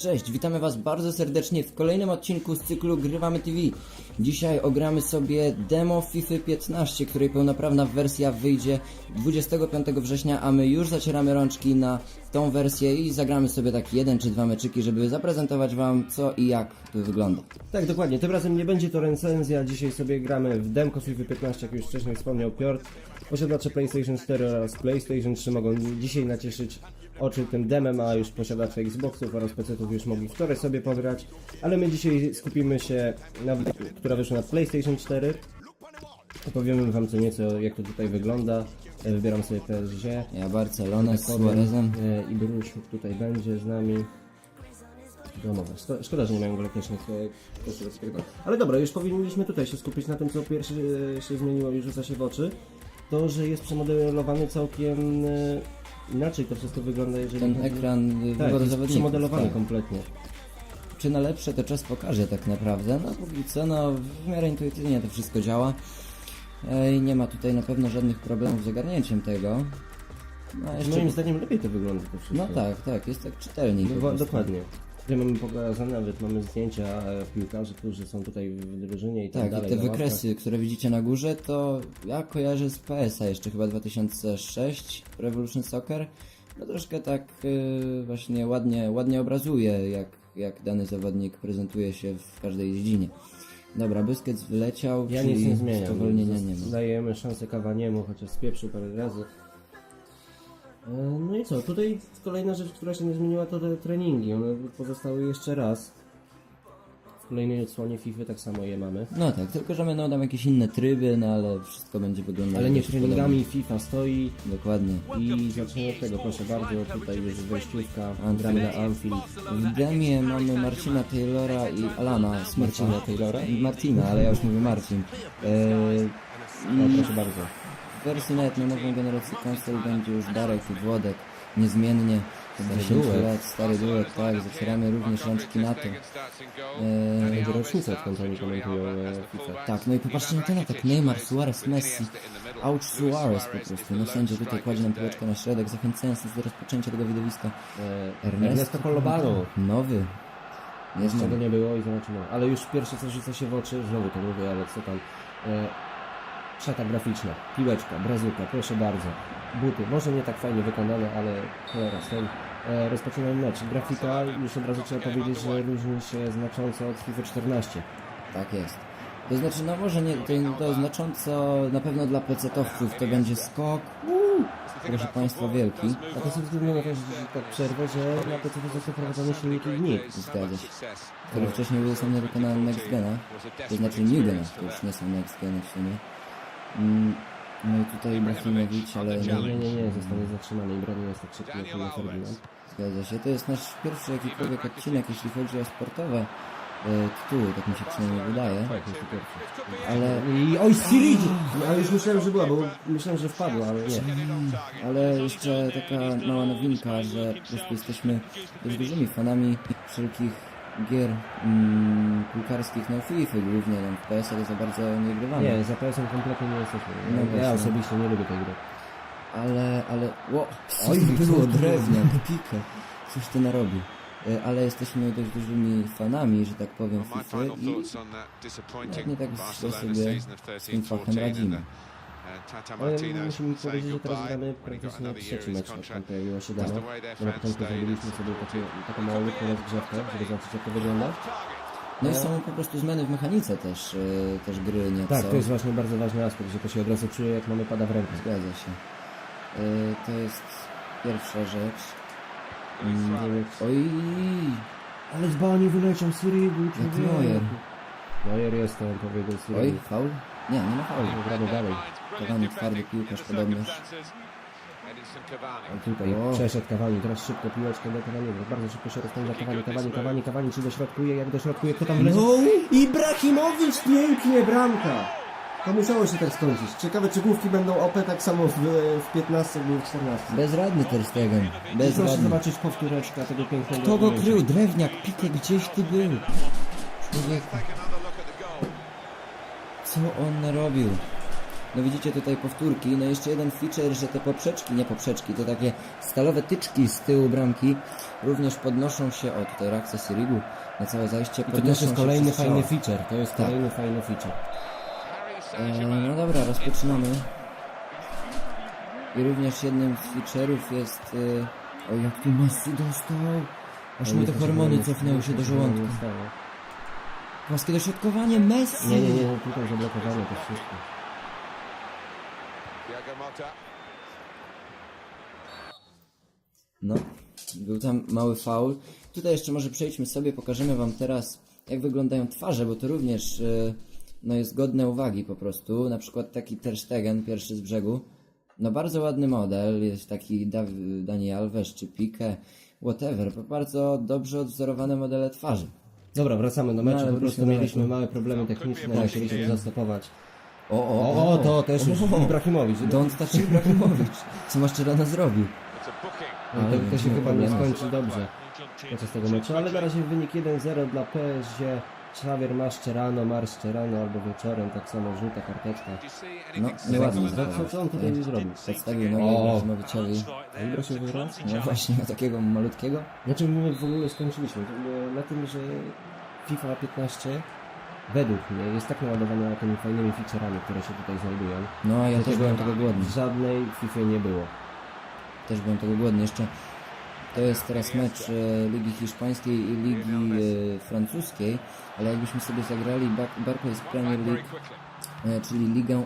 Cześć, witamy Was bardzo serdecznie w kolejnym odcinku z cyklu Grywamy TV. Dzisiaj ogramy sobie demo FIFA 15, której pełnoprawna wersja wyjdzie 25 września, a my już zacieramy rączki na tą wersję i zagramy sobie tak jeden czy dwa meczyki, żeby zaprezentować Wam co i jak to wygląda. Tak, dokładnie. Tym razem nie będzie to recenzja. Dzisiaj sobie gramy w demko FIFA 15, jak już wcześniej wspomniał Piotr. Posiadacze PlayStation 4 oraz PlayStation 3 mogą dzisiaj nacieszyć oczy tym demem, a już posiadacze Xboxów oraz PC-ów już mogli wczoraj sobie pograć. Ale my dzisiaj skupimy się na która wyszła na PlayStation 4. Opowiemy wam co nieco, jak to tutaj wygląda. E, Wybieram sobie PSG. Ja Barcelona z Suarezem. e, I Brusz tutaj będzie z nami. Domowe. Szko- Szkoda, że nie mają golotecznych koszulek. Ale dobra, już powinniśmy tutaj się skupić na tym, co pierwsze się zmieniło i rzuca się w oczy. To, że jest przemodelowany całkiem e, inaczej to wszystko wygląda, jeżeli Ten chodzi- ekran tak, wyboru jest przemodelowany tak. kompletnie. Czy na lepsze to czas pokaże tak naprawdę. No póki co, no w miarę intuityvnie to wszystko działa. E, I nie ma tutaj na pewno żadnych problemów z ogarnięciem tego. No, jeszcze... Moim zdaniem lepiej to wygląda to wszystko. no tak, tak, jest tak czytelniej. No, dokładnie. Tutaj mamy pokazane, nawet mamy zdjęcia e, piłkarzy, którzy są tutaj w drużynie i tak, Tak, dalej. te na ławkach. wykresy, które widzicie na górze, to ja kojarzę z PS-a jeszcze chyba 2006 Revolution Soccer. No troszkę tak y, właśnie ładnie, ładnie obrazuje, jak, jak dany zawodnik prezentuje się w każdej dziedzinie. Dobra, Busquets wyleciał, Ja czyli nic nie zmieniam. spowolnienia nie ma. Dajemy szansę Kawaniemu, chociaż spieprzył parę razy. E, No i co, tutaj kolejna rzecz, która się nie zmieniła to te treningi. One pozostały jeszcze raz. W kolejnej odsłonie FIFA tak samo je mamy. No tak, tylko że będą tam jakieś inne tryby, no ale wszystko będzie wyglądać Ale nie treningami FIFA stoi. Dokładnie. i zaczniemy od tego, proszę bardzo, tutaj już wejściówka, gramy na Anfield. W demie mamy Marcina Taylora i Alana Smitha. Marcina Taylora? Martina, ale ja już mówię Marcin. Eee, No proszę bardzo. W wersji nawet na nową generację konsol będzie już Darek i Włodek niezmiennie. 10 duet. lat, stary duet, tak, zacieramy również rączki na to. Eee, Będzie rocznica, odkąd komentują e, FIFA. tak, no i popatrzcie na ten atak, Neymar, Suarez, Messi, Ouch Suarez po prostu. No sędzia tutaj kładzie nam piłeczkę na środek, zachęcając nas do rozpoczęcia tego widowiska. E, Ernesto Ernesto Colobano. Nowy. Nie Jeszcze go nie było i zobaczymy. Ale już pierwsze co rzuca się w oczy, znowu to mówię, ale co tam. E, szata graficzna, piłeczka, brazuka, proszę bardzo. Buty, może nie tak fajnie wykonane, ale cholera, stoi. E, rozpoczynamy mecz. Grafika, już od razu trzeba powiedzieć, że różni się znacząco od FIFA 14. Tak jest. To znaczy, no może nie to, to znacząco, na pewno dla pecetowców to będzie skok. Uuu, proszę Państwa, wielki. A to ze względu na to, że tak przerwę, że na co został wprowadzony silniki dni. Zgadza się. Które wcześniej były same wykonane Next Gena. To znaczy New Gena, to już nie są Next Geny w sumie. Mm, No i tutaj Ibrahimowicz, ale Nie, no, nie, nie, nie, zostanie zatrzymany i broni jest tak szybki jak Ferdinand. zgadza się. To jest nasz pierwszy jakikolwiek odcinek, jeśli chodzi o sportowe e, tytuły, tak mi się przynajmniej wydaje. Tak, jest to pierwszy. Ale I oj, Sirigi! Ja już myślałem, że była, bo myślałem, że wpadła, ale nie. Ale jeszcze taka mała nowinka, że po prostu jesteśmy dość dużymi fanami wszelkich gier mm, piłkarskich, no FIFA głównie, tam w PS to za bardzo nie grywamy. Nie, za PS-em kompletnie nie jesteśmy. No ja właśnie. osobiście nie lubię tej gry. Ale, ale, ło, Oj, Oj, co było to drewniak, pikę, coś ty narobił. E, Ale jesteśmy dość dużymi fanami, że tak powiem, FIFA i nie tak źle sobie z tym fachem radzimy. Ale musimy powiedzieć, że teraz gramy praktycznie trzeci mecz, tam pojawiło się dane. Bo na początku zrobiliśmy sobie takie, taką małą lupę rozgrzewkę, żeby zobaczyć jak to wygląda. No i są po prostu zmiany w mechanice też, e, też gry nieco. Tak, to jest właśnie bardzo ważny aspekt, że to się od razu czuje jak mamy pada w ręku. Zgadza się. E, To jest pierwsza rzecz. Mm, Oj, Ale z bani wyleciał Syrigu, jak Neuer. Neuer jest to, powiedział Oj, Syrigu. faul? Nie, nie ma faulu. Gramy dalej. Kawani twardy piłkarz podobnież. A tutaj O. przeszedł Kawani, teraz szybko piłeczkę do Kawaniego. Bardzo szybko się rozpędza Kawani, Kawani, Kawani, Kawani, czy dośrodkuje, jak dośrodkuje, kto tam wleciał? No! Ibrahimowicz, pięknie, bramka! To musiało się tak skończyć. Ciekawe, czy główki będą OP tak samo w, w 15, jak w 14. Bezradny Ter Stegen. Proszę Bezradny. zobaczyć powtóreczka tego pięknego Kto go krył? Drewniak, Pikę, gdzieś ty był? Człowieku, co on narobił? No widzicie tutaj powtórki, no jeszcze jeden feature, że te poprzeczki, nie poprzeczki, te takie stalowe tyczki z tyłu bramki również podnoszą się, o tutaj reakcja Sirigu na całe zajście, I to też jest kolejny fajny feature, to jest Tak. kolejny fajny feature. E, no dobra, rozpoczynamy. I również jednym z feature'ów jest... E, o, jak tu Messi dostał! Aż mu te hormony cofnęły się do żołądka. Płaskie dośrodkowanie, Messi! Nie, nie, nie, tutaj zablokowane to wszystko. Thiago Motta. No, był tam mały faul. Tutaj jeszcze może przejdźmy sobie, pokażemy wam teraz jak wyglądają twarze, bo to również e, no jest godne uwagi po prostu. Na przykład taki Ter Stegen, pierwszy z brzegu. No bardzo ładny model, jest taki Dav- Dani Alves czy Pique, whatever. Po bardzo dobrze odwzorowane modele twarzy. Dobra, wracamy do meczu, No, po prostu mieliśmy małe problemy techniczne, musieliśmy zastopować. O, o, O, o, to też już O, Ibrahimowicz. Don't touch Ibrahimowicz. Co Mascherano zrobił? A. No, to, to się nie chyba nie skończy dobrze podczas tego meczu, ale na razie wynik 1-0 dla PSG. Xavier Mascherano, Mascherano albo wieczorem, tak samo żółta karteczka. No, nieładnie Co, on tutaj zrobił? Przedstawił nogę O. Ibrahimowiczowi. Ibra się wygrał? No właśnie, takiego malutkiego. Znaczy my w ogóle skończyliśmy na tym, że FIFA 15 według mnie jest tak naładowana tymi fajnymi featureami, które się tutaj znajdują. No, ja że też byłem tego głodny. W żadnej FIFA nie było. Też byłem tego głodny. Jeszcze to jest teraz mecz e, Ligi Hiszpańskiej i Ligi e, Francuskiej, ale jakbyśmy sobie zagrali Bar Barclays Premier League, e, czyli Ligę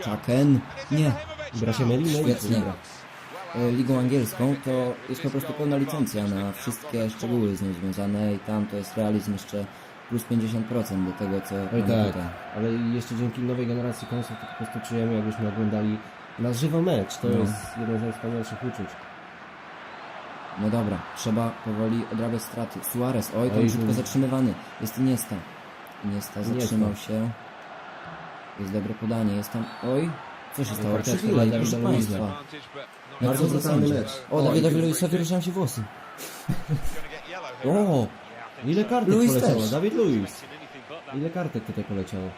a. Chaken, nie, Ibra się myli, świetnie, Ligą Angielską, to jest po prostu pełna licencja na wszystkie szczegóły z nią związane i tam to jest realizm jeszcze plus 50% do tego, co Oj mamy tak, tutaj. ale jeszcze dzięki nowej generacji konsol to po prostu czujemy, jakbyśmy oglądali na żywo mecz. To No. jest jeden z najwspanialszych uczuć. No dobra, trzeba powoli odrabiać straty. Suarez, oj, tam Oj, szybko oj. zatrzymywany. Jest Iniesta. Iniesta Iniesta. zatrzymał się. Jest dobre podanie, jest tam... Oj, co się stało? karteczka Przywilej, dla proszę. Państwa. No Bardzo brutalny sędzia? mecz. O, Dawidowi Luisowi ruszają się włosy. O, Ile kartek Luis poleciało? też. Dawid Luiz. Ile kartek tutaj poleciało?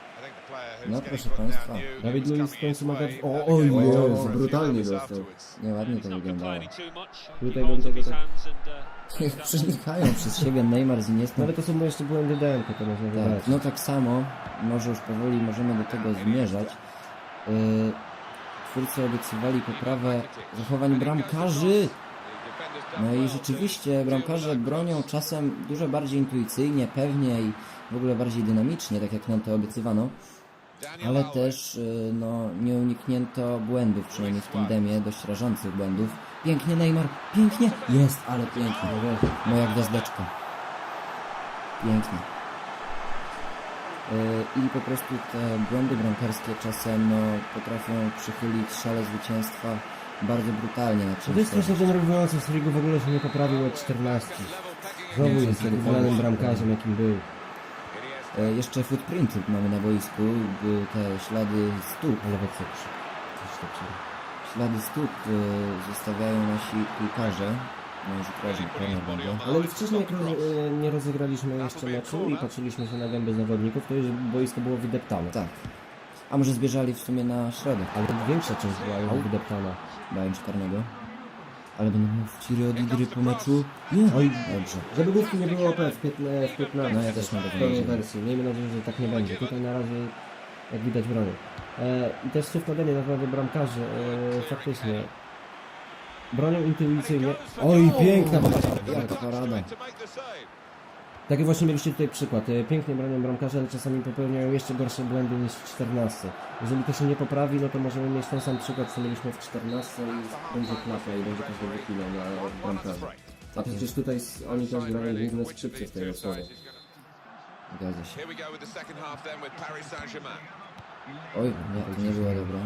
No, proszę państwa. Dawid Luiz w końcu ma o, oj, few brutalnie dostał. nieładnie to wyglądało. Tutaj bym tego tak... Przenikają przez siebie Neymar z No Iniestą. ale to są jeszcze błędy DMK, to można Tak, no tak samo, może już powoli możemy do tego zmierzać. Yy, twórcy obiecywali poprawę zachowań bramkarzy. No i rzeczywiście bramkarze bronią czasem dużo bardziej intuicyjnie, pewnie i w ogóle bardziej dynamicznie, tak jak nam to obiecywano. Ale też y, no, nie uniknięto błędów, przynajmniej w tym demie, dość rażących błędów. Pięknie Neymar, pięknie! Jest, ale pięknie. Moja gwiazdeczka. Pięknie. Y, I po prostu te błędy bramkarskie czasem no, potrafią przychylić szale zwycięstwa bardzo brutalnie na To czymś. jest strasznie denerwujące, w ogóle się nie poprawił od 14. Znowu Nie, jest to wylanym bramkarzem, jakim był. E, Jeszcze footprinty mamy na boisku, były te ślady stóp. Ale we co? Tak. Ślady stóp y, zostawiają nasi piłkarze. No. Ale wcześniej jak roz- e, nie rozegraliśmy jeszcze meczu i patrzyliśmy się na gęby zawodników, to już boisko było wydeptane. Tak. A może zbierzali w sumie na środek Ale większa część była już wydeptana. Bayern czarnego. Ale będą miał wciry od Idry po meczu. Nie. Oj, Dobrze. Żeby główki nie było OP w 15, w 15 No ja też mam w taką pełnej nadzieję. wersji. Miejmy nadzieję, że tak nie będzie. Tutaj na razie, jak widać, bronią. E, I też słów ode mnie na temat bramkarzy. E, faktycznie. Bronią intuicyjnie. Oj, piękna. Jaka parada. Save. Taki właśnie mieliście tutaj przykład. E, Pięknie bronią bramkarze, ale czasami popełniają jeszcze gorsze błędy niż w 14. Jeżeli to się nie poprawi, no to możemy mieć ten sam przykład, co mieliśmy w 14 i będzie klapa i będzie każdy wypinał na bramkarza. A przecież tutaj oni też grają główne skrzypce w tej rozmowie. Zgadza się. Oj, nie, to nie była dobra.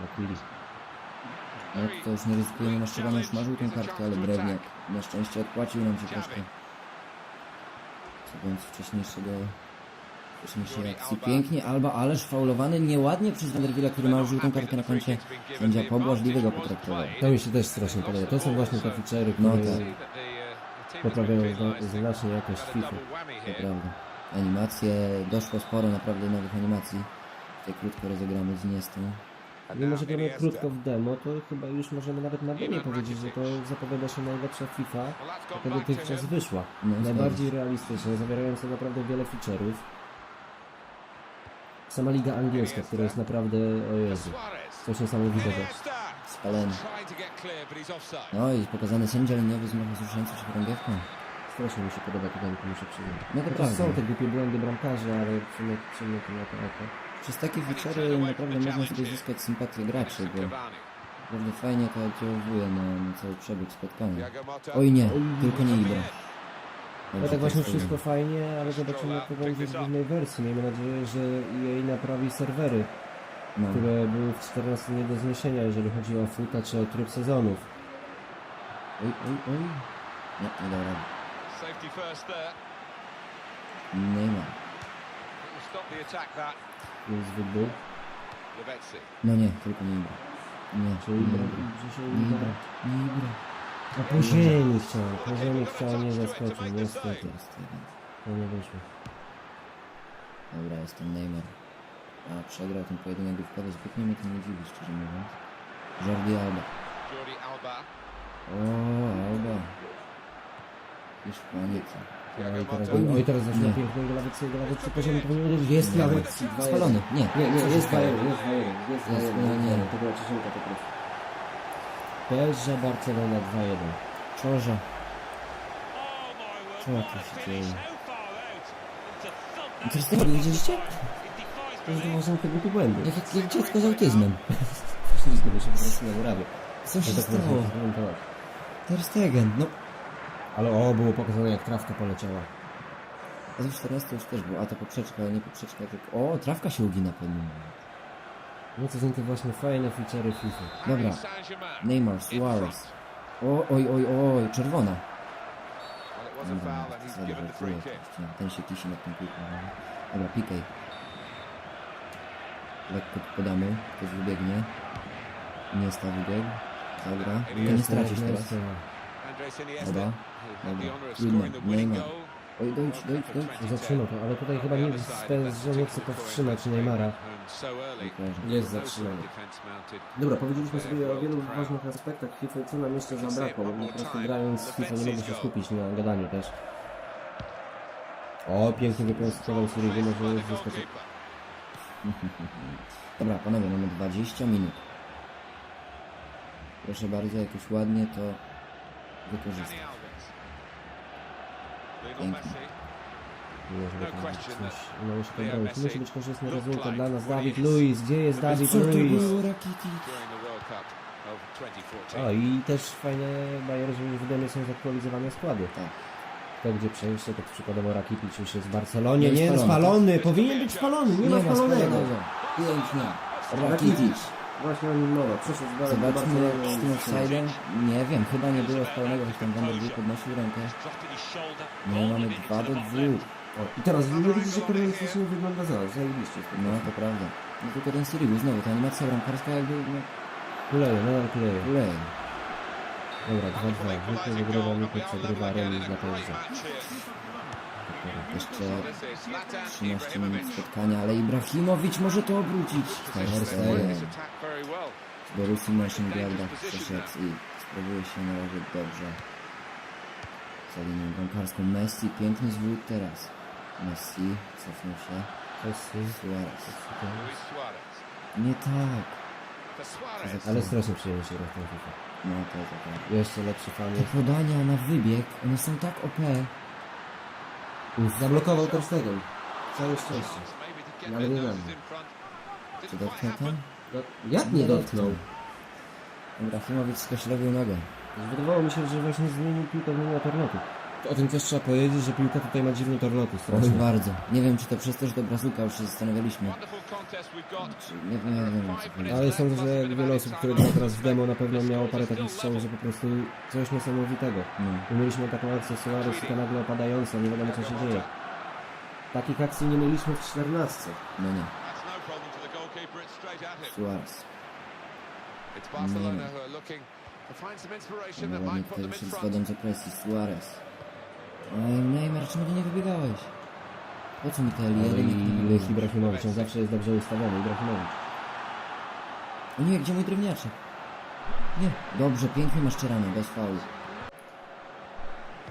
Nakili. No to już nie ryzykujemy, Maszczewany już marzył tą kartkę, ale Drewniak na szczęście odpłacił nam się troszkę. Słuchając wcześniejszego wcześniejszej akcji. Pięknie, Alba, ależ faulowany nieładnie przez Vanderwilla, który ma już żółtą kartkę na koncie. Sędzia pobłażliwego potraktował. To mi się też strasznie podoba. To są właśnie te feature'y, No które tak. poprawiają zna- znacznie jakość FIFA. To prawda. Animacje, doszło sporo naprawdę nowych animacji Tutaj krótko rozegramy z Niestą. Mimo, że gramy krótko w demo, to chyba już możemy nawet na demie powiedzieć, że to zapowiada się najlepsza FIFA, jaka dotychczas wyszła. No, Najbardziej realistyczna, zawierająca naprawdę wiele feature'ów. Sama liga angielska, która jest naprawdę, o Jezu, coś niesamowitego. Spalony. No i pokazany sędzia liniowy z mocno zruszającą się chorągiewką. Strasznie mi się podoba to demko, muszę przyznać. No to są te głupie błędy bramkarza, ale przyjmę, przyjmę to na to oko. Przez takie feature'y naprawdę można sobie zyskać sympatię graczy, bo naprawdę fajnie to oddziałuje na, na cały przebieg spotkania. Oj nie, tylko nie Ibra. No tak właśnie wszystko fajnie, ale zobaczymy jak to będzie w głównej wersji. Miejmy nadzieję, że jej naprawi serwery, No. które były w 14 nie do zniesienia, jeżeli chodzi o futa czy o tryb sezonów. Oj, oj, oj. Nie, nie dał rady. Safety first there. Neymar. Will stop the attack that. Był. Lavezzi. No nie, tylko nie Ibra. Nie, Czyli nie Ibra, Nie Ibra. Nie Ibra. A po ziemi chciał, po ziemi chciał, nie zaskoczył, niestety. Jest. No nie wyszło. Dobra, jest ten Neymar. A przegrał ten pojedynek główkowy, zbytnio mnie to nie dziwi, szczerze mówiąc. Jordi Alba. Jordi Alba. O, Alba. Hiszpanica. Oj, teraz, oj, oj, teraz zaczyna Nie. pięknego Lawecyjego, Lawecy poziom powinien uderzyć. Jest Nie. Lawecy, Spalony. Nie, Nie, nie, jest. 2-1, jest 2-1, jest 2-1, Jest, no nie. to była cieszynka po prostu. PSG Barcelona 2-1. Czorza. Co tu się dzieje? To jest tego, widzieliście? It defies To jest właśnie tego typu błędy. Jak, jak, jak dziecko z autyzmem. Wszystko by się po prostu nagrały. Co się tak stało? Ter Stegen, no. Ale o, było pokazane jak trawka poleciała. A to 14 już też było, a to poprzeczka, nie poprzeczka, tylko... O, trawka się ugina pewnie. No to są te właśnie fajne feature'y FIFA. Dobra. Neymar, Suarez. O, oj, oj, oj, czerwona. Dobra. Ten się kisi nad tą piłką. no. Dobra, pikej. Lekko podamy, ktoś wybiegnie. Nie sta wybieg. Dobra, nie stracisz teraz. Dobra, winning Neymar. goal. Oj, dojdź, dojdź, dojdź. Zatrzymał to, ale tutaj chyba nie że nie chce powstrzymać Neymara. Jest No zatrzymany. Dobra, powiedzieliśmy sobie o wielu ważnych aspektach FIFA co nam jeszcze zabrakło, bo po prostu grając FIFA nie mogę się skupić na gadaniu też. O, pięknie wyprostował Surigu, może zyskać goalkeeper. Dobra, panowie, mamy 20 minut. Proszę bardzo, jakoś ładnie to wykorzystać. Dani Alves. Lionel Pięknie. Messi. Może No być question coś, that no już Messi Musi być korzystny rezultat dla nas. Dawid. Luiz, gdzie jest Dawid Luiz? było, Rakitic? during the World Cup of 2014. O, i też fajne bajery, że już są zaktualizowane składy. Tak. To gdzie przejście, tak przykładowo Rakitic już jest w Barcelonie. Nie, Nie, spalony. spalony, powinien być spalony, nie ma spalonego. spalonego. Pięknie. Rakitic. Właśnie o nim mowa, przyszedł z Barcelony. Zobaczmy z tym offside'em. Nie wiem, chyba nie było spalonego, choć tam Van der Beek podnosił rękę. No i mamy 2 do 2. O, I teraz nie widzisz, że koreański nie wygląda za, zajebiście. No to prawda. No tylko ten Sirigu znowu, ta animacja bramkarska jakby no, Kuleje, nadal kuleje. kuleje. Dobra, 2-2. Nikt nie wygrywa, nie przegrywa, remis dla PSG. Jeszcze 13 minut spotkania, ale Ibrahimowicz może to obrócić. Ter Stegen. Z Borussii Mönchengladbach przeszedł i sprawuje się na razie dobrze. Za linią bramkarską Messi, piękny zwód teraz. Messi, cofnął się. Messi. Suarez. Nie tak. To. Ale strasznie przyjemnie się gra w FIFA. No to to tak. Jeszcze lepszy fan Te jest. podania na wybieg, one są tak OP. Zablokował Ter Stegen. Całe szczęście. Get Ale nie front. Czy dotknął tam? No, jak nie dotknął? Ibrahimowicz skoślewił nogę. Wydawało mi się, że właśnie zmienił piłkę, zmieniła tornotu. O tym też trzeba powiedzieć, że piłka tutaj ma tornoty Oj, strasznie. bardzo. Nie wiem, czy to przez to, że do Brazuka już się zastanawialiśmy. Czy nie, nie wiem, o co chodzi. Ale sądzę, że jak wiele osób, które gra teraz w demo na pewno miało parę takich strzałów, że po prostu coś niesamowitego. No. My mieliśmy taką akcję Suarez i ta nagle opadająca, nie wiadomo co się dzieje. Takich akcji nie mieliśmy w 14. No nie. No. Suarez. Find some inspiration No ładnie tutaj z wodą. Suarez. Neymar, czemu ty nie wybiegałeś? Po co mi te Ale i Lech Ibrahimowicz, on zawsze jest dobrze ustawiony, Ibrahimowicz. O nie, gdzie mój drewniaczek? Nie, dobrze, pięknie masz czeranie, bez faulu.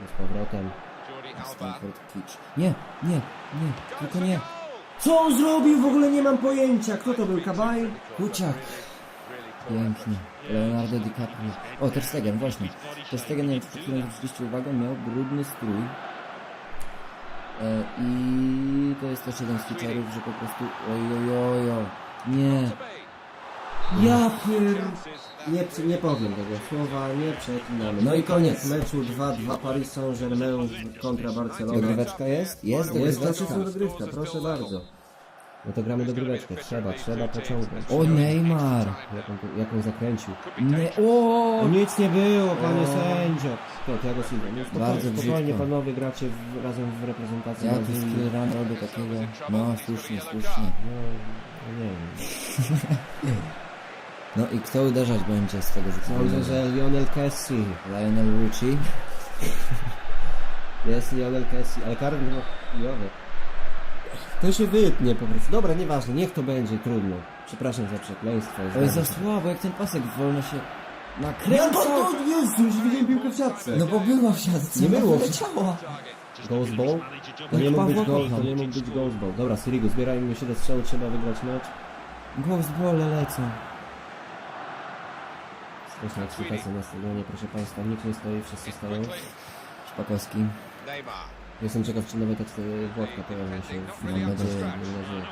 Z powrotem. Jordi Alba. Stanford Kitch. Nie, nie, nie, tylko nie. Co on zrobił? W ogóle nie mam pojęcia. Kto to był? Kabaj? Kuciak. Pięknie. Leonardo DiCaprio. O, Ter Stegen, właśnie. Ter Stegen, czy przed chwilą zwróciliście uwagę, miał brudny strój. E, I to jest też jeden z feature'ów, że po prostu... Ojojojo. Nie. Ja pier... Nie, nie powiem tego słowa, nie przeklinamy. No i koniec. meczu 2-2 Paris Saint-Germain kontra Barcelona. Dogryweczka jest? Jest Jest to dogryweczka. wszystko dogrywka, proszę bardzo. No to gramy dogryweczkę, trzeba, trzeba pociągnąć. O, Neymar. Jak on, tu- jak on zakręcił. Nie, o! No nic nie było, panie sędzio. To, Thiago Silva. Nie, spokojnie, Bardzo spokojnie brzydko. panowie gracie w, razem w reprezentacji Ja tu Brazylii. skill run robię takiego. No, słusznie, słusznie. No, no nie wiem. No i kto uderzać będzie z tego Sądzę, rzutu? że Lionel Kessi. Lionel Richie. Jest Lionel Kessi, ale karny no, chujowy. To się wytnie po prostu. Dobra, nieważne, niech to będzie, trudno. Przepraszam za przekleństwo. Ale za słabo, jak ten pasek wolno się to, to Jezu, już widziałem piłkę w siatce. No bo była w siatce. Nie było. Leciała. Ghost ball? To nie mógł być ghost, to nie mógł być ghost ball. Dobra, Sirigu, zbierajmy się do strzału, trzeba wygrać mecz. Ghost bole lecą. Straszna ekscytacja na stadionie, proszę Państwa. Nikt nie stoi, wszyscy stoją. Szpakowski. Neymar. Jestem ciekaw, czy nowe teksty Włodka pojawią się. Mam nadzieję, mam nadzieję.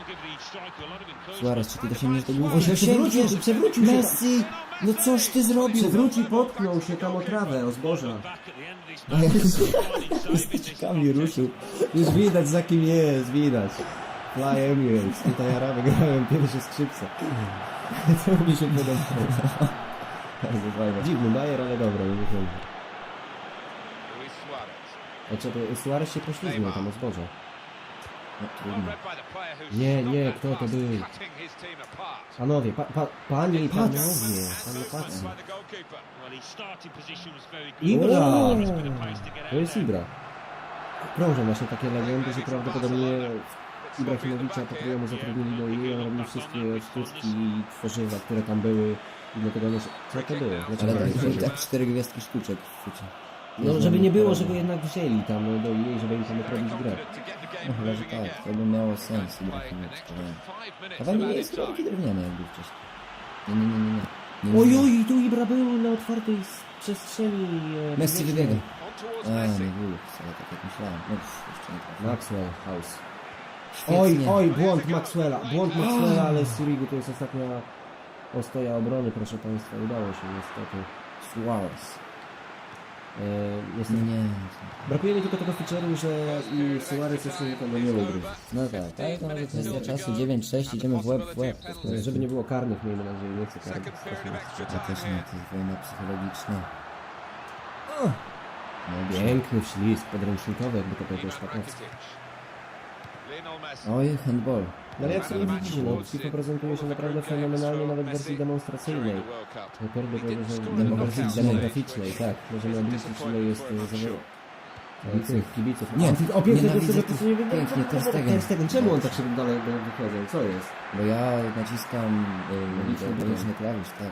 Suarez, czy ty dosięgniesz do głowy? On się przewrócił, przewrócił się. Messi! No coś ty zrobił? Przewrócił, potknął się tam o trawę, o zboża. Styczkami ruszył. Już widać za kim jest, widać. Fly Emirates, tutaj Araby grają pierwsze skrzypce. To mi się fajne. Dziwny Bayer, ale dobra, nie wiem. Znaczy, Suarez się poślizgnął tam o zboże. No trudno. Nie, nie, kto to był? Panowie, pa, pa, panie i panowie, panie patrzcie. Ibra! To jest Ibra. Krążą właśnie takie legendy, że prawdopodobnie Ibrahimowicza pokryją mu zatrudnili do i on robił wszystkie sztuczki i tworzywa, które tam były i dlatego nie... Co to było? Dlaczego Ale tak cztery gwiazdki sztuczek w fucie. No, żeby nie było, żeby jednak wzięli tam do i żeby im pomógł robić grę. No chyba, że tak. To by miało sens. Ibrahimowicz, extra to nie. jest taki drewniany jak był wcześniej. Nie, nie, nie, nie. nie. nie Oj, oj, tu Ibra był na otwartej przestrzeni. e, Messi wybiega. A, nie był wcale tak jak myślałem. No, pff, jeszcze nie trafiłem. Maxwell House. Świetnie. Oj, oj, błąd Maxwella, błąd Maxwella, ale Sirigu to jest ostatnia ostoja obrony, proszę Państwa, udało się niestety. Suarez. E, niestety. Nie. Brakuje mi tylko tego feature'u, że i Suarez jeszcze nikogo nie ugryzł. No tak, tak, to może kwestia czasu. 9-6, idziemy w łeb w łeb. Żeby nie było karnych, miejmy nadzieję, nie chcę karnych. Ja też nie, to jest wojna psychologiczna. Dobrze. Piękny ślizg podręcznikowy, jakby to powiedział Szpakowski. Oj, handball. No ale jak sobie widzicie, no, FIFA prezentuje się naprawdę fenomenalnie, nawet w wersji demonstracyjnej. Najpierw powiedział, że Demograficznej. tak. Możemy obliczyć ile jest e, zawo- kibiców. Nie, o pięknie, to sobie tych- to nie wygląda. pięknie, Ter Stegen. Ter Stegen, czemu on tak się dalej wychodzą? Co jest? Bo ja naciskam y, magiczny klawisz, tak.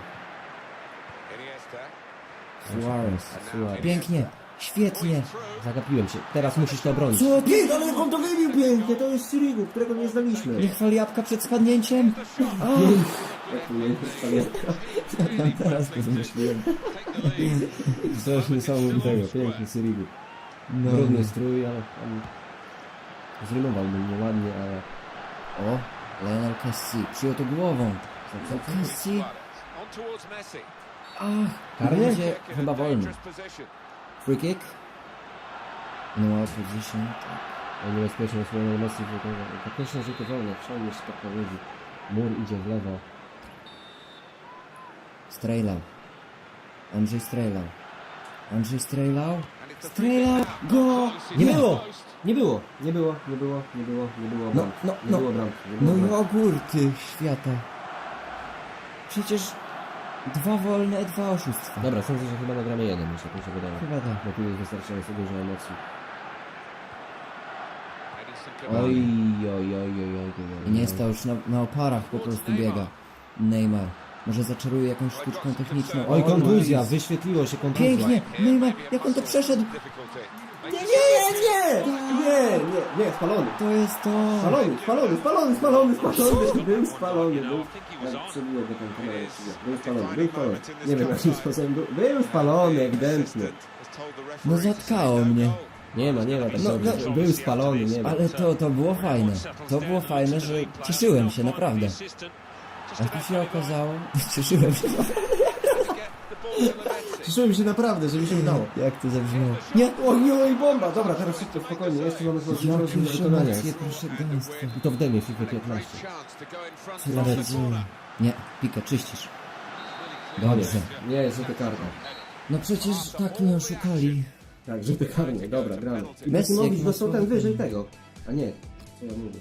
Suarez. Pięknie, świetnie. Zagapiłem się. Teraz musisz to obronić. Co ty? Nie, ale jak on to wybił pięknie, to jest Sirigu, którego nie znaliśmy. Nie chwal jabłka przed spadnięciem. Ja teraz to wymyśliłem. Coś niesamowitego, piękny Sirigu. No. Brudny strój, ale on zrymowałbym nieładnie, ale O, Lionel Messi, przyjął to głową. Messi. ach, a chyba wolny. Free kick. No, position. on niebezpieczny osłonił Messi wykonał. Taktyczne rzuty wolne, wszędzie się podpowiedzi. Mur idzie w lewo. Strejlał. Andrzej strejlał. Andrzej Strejlał. now. Go! Nie było! Nie było, nie było, nie było, nie było, nie było No, bramki. no, nie no. było bramki. Nie No i bramki. świata. Przecież dwa wolne, dwa oszustwa. Dobra, sądzę, że chyba nagramy jeden, już jak mi się wydaje. Chyba tak. Bo tu jest wystarczająco dużo emocji. Edinson Oj, oj, oj, oj, oj, oj. Iniesta już na, na oparach po prostu biega. Neymar. Może zaczaruje jakąś sztuczką techniczną. Oj, kontuzja, nice. wyświetliło się kontuzja. Pięknie! Neymar, jak on to przeszedł! Nie, nie, nie, nie, nie, nie, spalony. To jest to! Spalony, spalony, spalony, spalony, spalony, był spalony, był... Kamerę, był spalony, był spalony. Nie wiem jakim sposobem był, był spalony, ewidentnie. No zatkało mnie. Nie ma, nie ma tak No, no. Był spalony, nie ma. Ale to, to było fajne. To było fajne, że cieszyłem się, naprawdę. A tu się okazało... Cieszyłem się. Cieszyłem się naprawdę, że mi się udało. Jak to zabrzmiało? Nie! Oj, oj, bomba! Dobra, teraz szybko, spokojnie, jeszcze mamy emocje, proszę gęstwo. I to w demie FIFA 15. Nawet... Nie, Pika, czyścisz. Dobrze. Nie, żółte karta. No przecież tak mnie oszukali. Tak, żółte karne, dobra, gramy. I Messi Messi jak dostał ten wyżej tego. A nie, co ja mówię.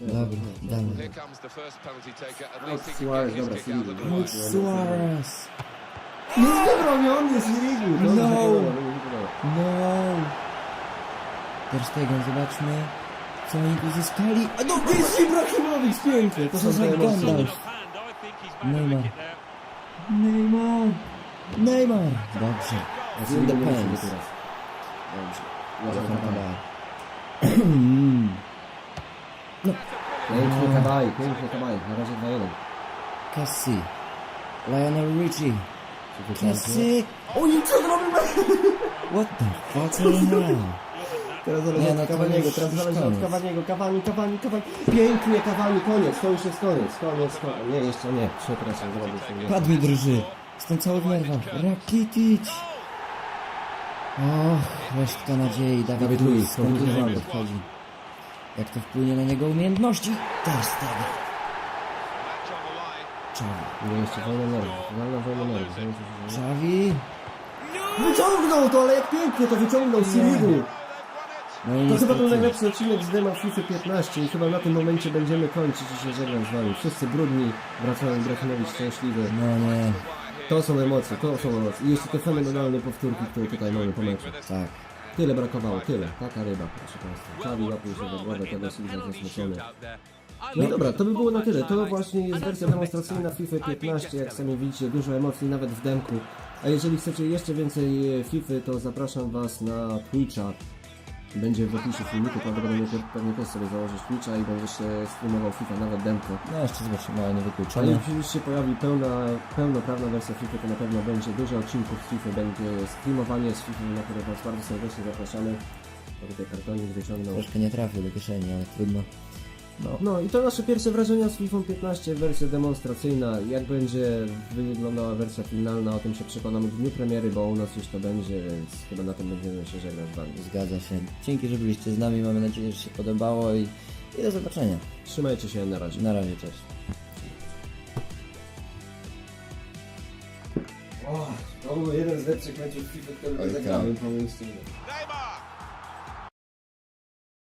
Dobra, dalej. Suarez, dobra, Suarez. No. mi się podoba, to mi się podoba. No. Ter Stegen, zobaczmy. Co oni tu zyskali? A no, Jest Ibrahimowicz, pięknie! To Co są za te emocje. Neymar. Neymar. Neymar. Dobrze. A In the pants. Dobrze. Dobra, Dobra. Mm. Piękny kabaj, piękny kabaj. Na razie 2-1. Cassie. Lionel Richie. Cassie. Oj, co zrobił? What the fuck is hell? Teraz zależy no od to Cavaniego, już- teraz zależy od koniec. Cavaniego, Cavani, Cavani, Cavani. Pięknie Cavani, koniec, to już jest koniec, koniec, koniec. Nie, jeszcze nie, przepraszam, sobie. Padł mi drży. Jestem cały w nerwach. Rakitic. Och, resztka nadziei. Dawid, Dawid Luiz Luiz, skontuzjowany kontuzjowany. odchodzi. Jak to wpłynie na niego umiejętności? Ter Stegen. Czawi. Czawi. Wyciągnął to, ale jak pięknie to wyciągnął Sirigu. No i To chyba był niestety. najlepszy odcinek z Dema FIFA 15 i chyba na tym momencie będziemy kończyć i się żegnam z wami. Wszyscy brudni, wracają Ibrahimowicz szczęśliwy. No nie. To są emocje, to są emocje. I jeszcze te fenomenalne powtórki, które tutaj mamy po meczu. Tak. Tyle brakowało, tyle. Taka ryba, proszę Państwa. Czawi łapił się do głowy, tego Silva zasmucony. No i dobra, to by było na tyle. To właśnie jest wersja demonstracyjna FIFA 15. Jak sami widzicie, dużo emocji nawet w demku. A jeżeli chcecie jeszcze więcej e, FIFA, to zapraszam Was na Twitcha. Będzie w opisie filmiku, prawdopodobnie pewnie też sobie założysz Twitcha i będziesz e, streamował FIFA, nawet demko. No jeszcze zobaczymy, ale Ale niewykluczone. jeśli już się pojawi pełna, pełnoprawna wersja FIFA, to na pewno będzie dużo odcinków z FIFA, będzie streamowanie z FIFA, na które Was bardzo serdecznie zapraszamy. Bo tutaj kartonik wyciągnął. Troszkę nie trafił do kieszeni, ale trudno. No. No i to nasze pierwsze wrażenia z FIFA 15, wersja demonstracyjna. Jak będzie wyglądała wersja finalna, o tym się przekonamy w dniu premiery, bo u nas już to będzie, więc chyba na tym będziemy się żegnać z Wami. Zgadza się. Dzięki, że byliście z nami. Mamy nadzieję, że się podobało i, i do zobaczenia. Trzymajcie się, na razie. Na razie, cześć. O, to był jeden z lepszych meczów FIFA, który zagrałem, tak. powiem szczerze.